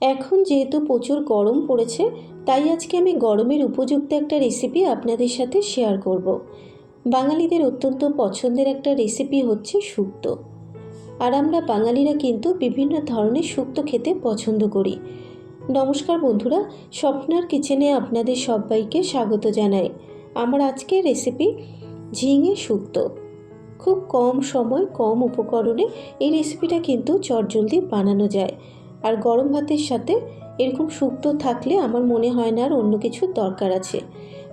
এখন যেহেতু প্রচুর গরম পড়েছে, তাই আজকে আমি গরমের উপযুক্ত একটা রেসিপি আপনাদের সাথে শেয়ার করব। বাঙালিদের অত্যন্ত পছন্দের একটা রেসিপি হচ্ছে শুক্তো। আর আমরা বাঙালিরা কিন্তু বিভিন্ন ধরনের শুক্তো খেতে পছন্দ করি। নমস্কার বন্ধুরা, স্বপ্নার কিচেনে আপনাদের সবাইকে স্বাগত জানাই। আমার আজকের রেসিপি ঝিঙে শুক্তো। খুব কম সময়, কম উপকরণে এই রেসিপিটা কিন্তু চটজলদি বানানো যায়। আর গরম ভাতের সাথে এরকম শুক্তো থাকলে আমার মনে হয় না আর অন্য কিছুর দরকার আছে।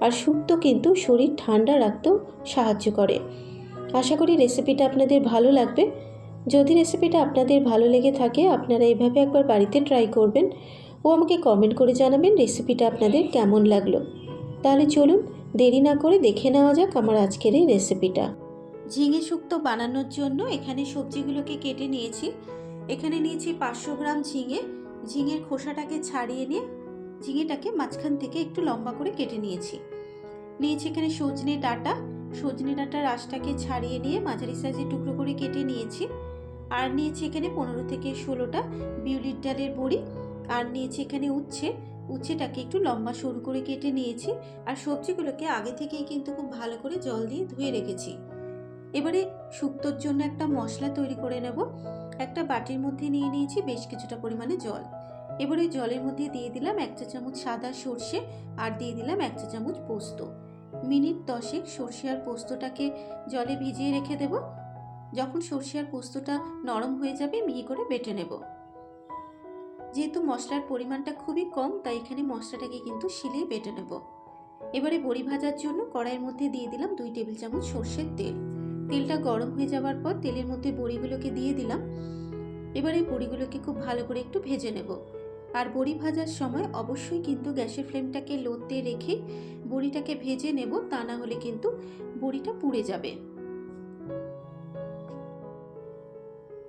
আর শুক্তো কিন্তু শরীর ঠান্ডা রাখতেও সাহায্য করে। আশা করি রেসিপিটা আপনাদের ভালো লাগবে। যদি রেসিপিটা আপনাদের ভালো লেগে থাকে, আপনারা এভাবে একবার বাড়িতে ট্রাই করবেন ও আমাকে কমেন্ট করে জানাবেন রেসিপিটা আপনাদের কেমন লাগল। তাহলে চলুন দেরি না করে দেখে নেওয়া যাক আমার আজকের এই রেসিপিটা। ঝিঙে শুক্তো বানানোর জন্য এখানে সবজিগুলোকে কেটে নিয়েছি। এখানে নিয়েছি পাঁচশো গ্রাম ঝিঙে। ঝিঙের খোসাটাকে ছাড়িয়ে নিয়ে ঝিঙেটাকে মাঝখান থেকে একটু লম্বা করে কেটে নিয়েছি। নিয়েছি এখানে সজনে ডাঁটা। সজনে ডাঁটার আঁশটাকে ছাড়িয়ে নিয়ে মাঝারি সাইজে টুকরো করে কেটে নিয়েছি। আর নিয়েছি এখানে পনেরো থেকে ষোলোটা বিউলির ডালের বড়ি। আর নিয়েছি এখানে উচ্ছে। উচ্ছেটাকে একটু লম্বা সরু করে কেটে নিয়েছি। আর সবজিগুলোকে আগে থেকেই কিন্তু খুব ভালো করে জল দিয়ে ধুয়ে রেখেছি। এবারে শুক্তোর জন্য একটা মশলা তৈরি করে নেব। একটা বাটির মধ্যে নিয়ে নিয়েছি বেশ কিছুটা পরিমাণে জল। এবারে জলের মধ্যে দিয়ে দিলাম এক চা চামচ সাদা সর্ষে আর দিয়ে দিলাম এক চা চামচ পোস্ত। মিনিট দশেক সর্ষে আর পোস্তটাকে জলে ভিজিয়ে রেখে দেব। যখন সর্ষে আর পোস্তটা নরম হয়ে যাবে মিহি করে বেটে নেব। যেহেতু মশলার পরিমাণটা খুবই কম, তাই এখানে মশলাটাকে কিন্তু শিলে বেটে নেব। এবারে বড়ি ভাজার জন্য কড়াইয়ের মধ্যে দিয়ে দিলাম দুই টেবিল চামচ সর্ষের তেল। তেলটা গরম হয়ে যাওয়ার পর তেলের মধ্যে বড়িগুলোকে দিয়ে দিলাম। এবারে বড়িগুলোকে খুব ভালো করে একটু ভেজে নেব। আর বড়ি ভাজার সময় অবশ্যই কিন্তু গ্যাসের ফ্লেমটাকে লোতে রেখে বড়িটাকে ভেজে নেব, তা না হলে কিন্তু বড়িটা পুড়ে যাবে।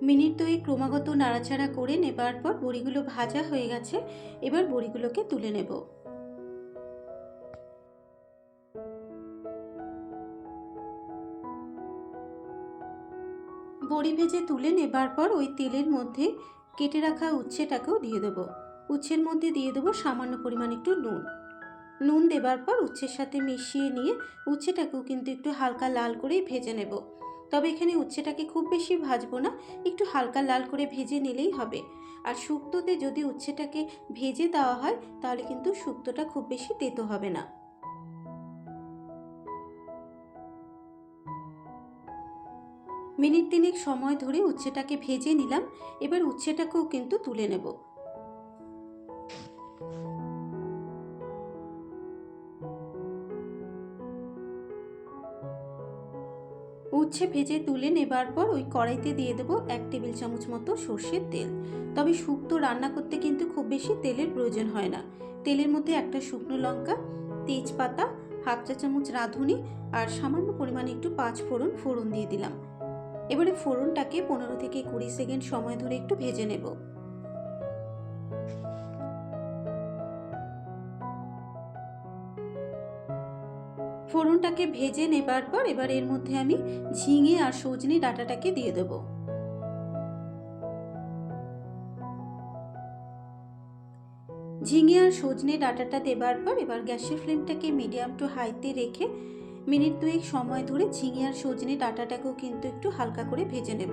মিনিট দুই ক্রমাগত নাড়াচাড়া করে নেবার পর বড়িগুলো ভাজা হয়ে গেছে, এবার বড়িগুলোকে তুলে নেব। বড়ি ভেজে তুলে নেবার পর ওই তেলের মধ্যে কেটে রাখা উচ্ছেটাকেও দিয়ে দেবো। উচ্ছের মধ্যে দিয়ে দেবো সামান্য পরিমাণ একটু নুন। নুন দেবার পর উচ্ছের সাথে মিশিয়ে নিয়ে উচ্ছেটাকেও কিন্তু একটু হালকা লাল করেই ভেজে নেব। তবে এখানে উচ্ছেটাকে খুব বেশি ভাজবো না, একটু হালকা লাল করে ভেজে নিলেই হবে। আর শুক্তোতে যদি উচ্ছেটাকে ভেজে দেওয়া হয়, তাহলে কিন্তু শুক্তোটা খুব বেশি তেতো হবে না। মিনিট তিনেক সময় ধরে উচ্ছেটাকে ভেজে নিলাম, এবার উচ্ছেটাকেও কিন্তু তুলে নেব। উচ্ছে ভেজে তুলে নেবার পর ওই কড়াইতে দিয়ে দেবো এক টেবিল চামচ মতো সর্ষের তেল। তবে শুক্তো রান্না করতে কিন্তু খুব বেশি তেলের প্রয়োজন হয় না। তেলের মধ্যে একটা শুকনো লঙ্কা, তেজপাতা, হাফ চা চামচ রাঁধুনি আর সামান্য পরিমাণে একটু পাঁচ ফোড়ন ফোড়ন দিয়ে দিলাম। এবারে ফোড়নটাকে পনেরো থেকে কুড়ি সেকেন্ড সময় ধরে একটু ভেজে নেব। ফোড়নটাকে ভেজে নেবার পর এবার এর মধ্যে আমি ঝিঙে আর সজনে ডাটাটাকে দিয়ে দেবো। ঝিঙে আর সজনে ডাটাটা দেবার পর এবার গ্যাসের ফ্লেমটাকে মিডিয়াম টু হাইতে রেখে মিনিট দুয়েক সময় ধরে ঝিঙে আর সজনে ডাঁটাটাকেও কিন্তু একটু হালকা করে ভেজে নেব।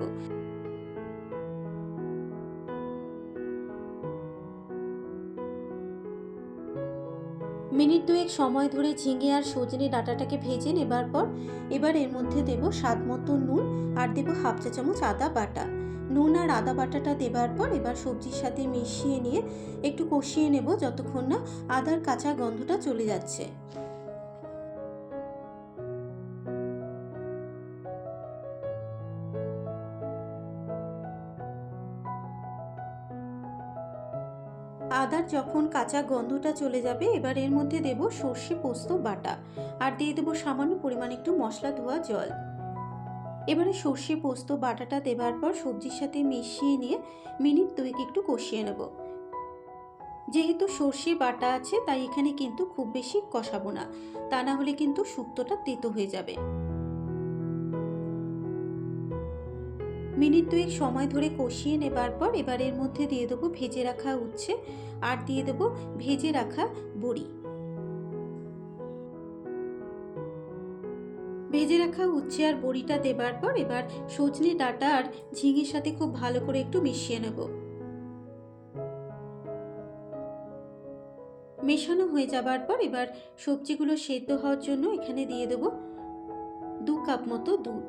মিনিট দুয়েক সময় ধরে ঝিঙে আর সজনে ডাটাটাকে ভেজে নেবার পর এবার এর মধ্যে দেব স্বাদ মতো নুন আর দেব হাফ চা চামচ আদা বাটা। নুন আর আদা বাটাটা দেবার পর এবার সবজির সাথে মিশিয়ে নিয়ে একটু কষিয়ে নেব যতক্ষণ না আদার কাঁচা গন্ধটা চলে যাচ্ছে। আদার যখন কাঁচা গন্ধটা চলে যাবে, এবার এর মধ্যে দেব সর্ষে পোস্ত বাটা আর দিয়ে দেবো সামান্য পরিমাণ একটু মশলা ধোয়া জল। এবারে সর্ষে পোস্ত বাটাটা দেবার পর সবজির সাথে মিশিয়ে নিয়ে মিনিট দুয়েক একটু কষিয়ে নেব। যেহেতু সর্ষে বাটা আছে, তাই এখানে কিন্তু খুব বেশি কষাবো না। তা না হলে কিন্তু শুক্তোটা তেতো হয়ে যাবে। মিনিট দুয়েক সময় ধরে কষিয়ে নেবার পর এবার এর মধ্যে দিয়ে দেবো ভেজে রাখা উচ্ছে আর দিয়ে দেবো ভেজে রাখা বড়ি। ভেজে রাখা উচ্ছে আর বড়িটা দেবার পর এবার সজনে ডাঁটা আর ঝিঙের সাথে খুব ভালো করে একটু মিশিয়ে নেব। মেশানো হয়ে যাবার পর এবার সবজিগুলো সেদ্ধ হওয়ার জন্য এখানে দিয়ে দেবো দু কাপ মতো দুধ।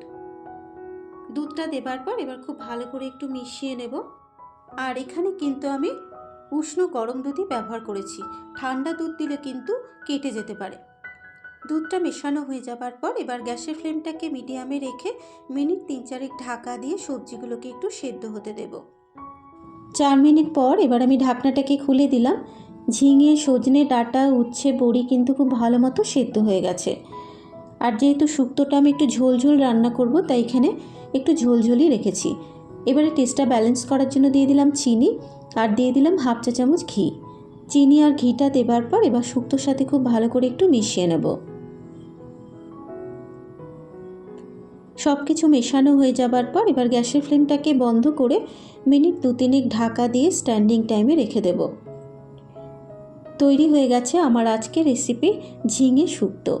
দুধটা দেবার পর এবার খুব ভালো করে একটু মিশিয়ে নেব। আর এখানে কিন্তু আমি উষ্ণ গরম দুধই ব্যবহার করেছি। ঠান্ডা দুধ দিলে কিন্তু কেটে যেতে পারে। দুধটা মেশানো হয়ে যাবার পর এবার গ্যাসের ফ্লেমটাকে মিডিয়ামে রেখে মিনিট তিন চারেক ঢাকা দিয়ে সবজিগুলোকে একটু সেদ্ধ হতে দেব। চার মিনিট পর এবার আমি ঢাকনাটাকে খুলে দিলাম। ঝিঙে, সজনে, ডাঁটা, উচ্ছে, বড়ি কিন্তু খুব ভালো মতো সেদ্ধ হয়ে গেছে। আর যেহেতু শুক্তোটা আমি একটু ঝোল ঝোল রান্না করব, তাই এখানে একটু ঝোলঝোলই রেখেছি। এবারে টেস্টটা ব্যালেন্স করার জন্য দিয়ে দিলাম চিনি আর দিয়ে দিলাম হাফ চা চামচ ঘি। চিনি আর ঘিটা দেবার পর এবার শুক্তোর সাথে খুব ভালো করে একটু মিশিয়ে নেব। সব কিছু মেশানো হয়ে যাবার পর এবার গ্যাসের ফ্লেমটাকে বন্ধ করে মিনিট দু তিনেক ঢাকা দিয়ে স্ট্যান্ডিং টাইমে রেখে দেব। তৈরি হয়ে গেছে আমার আজকের রেসিপি ঝিঙে শুক্তো।